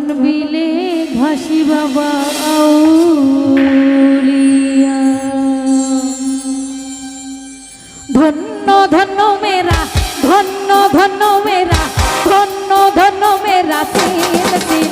চরণ মিলে ঘাসি বাবা আউলিয়া। ধন্য ধন্য মেরা, ধন্য ধন্য মেরা, ধন্য ধন্য মেরা তিন তিন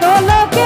তোলা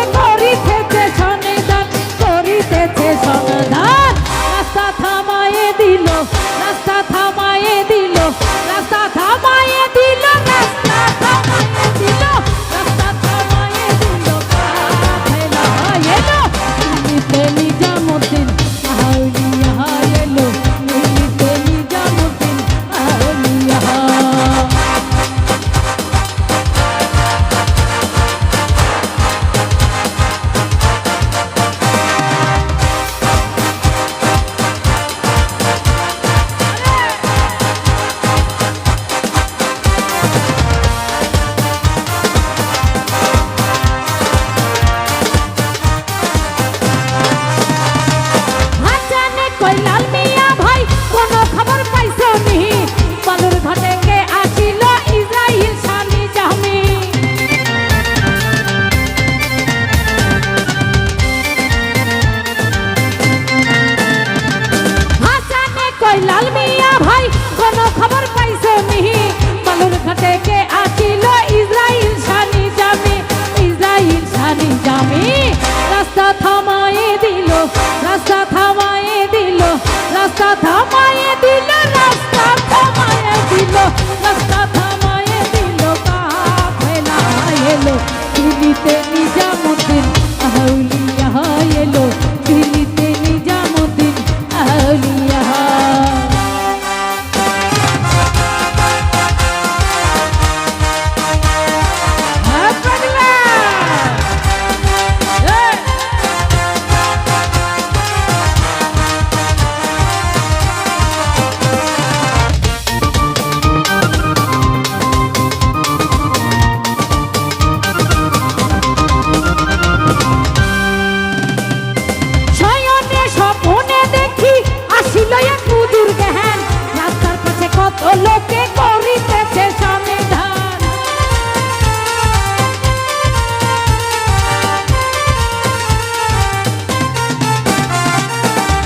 লোকে করিতেছে সমাধান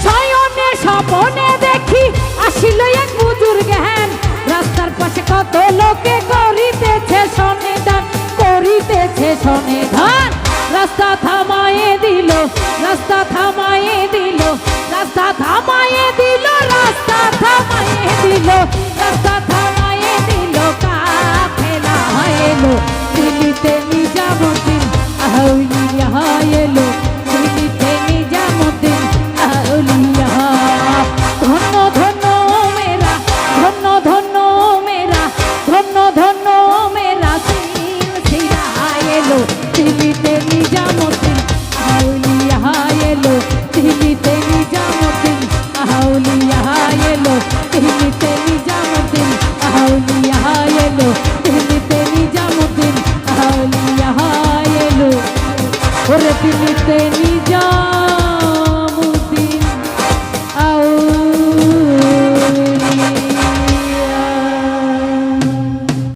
ছয়নে স্বপনে দেখি আসিল এক বুজুর জ্ঞান। রাস্তার পাশে কত লোকে করিতেছে সমাধান করিতেছে সমাধান রাস্তা থামায়ে দিল, রাস্তা থামায়ে know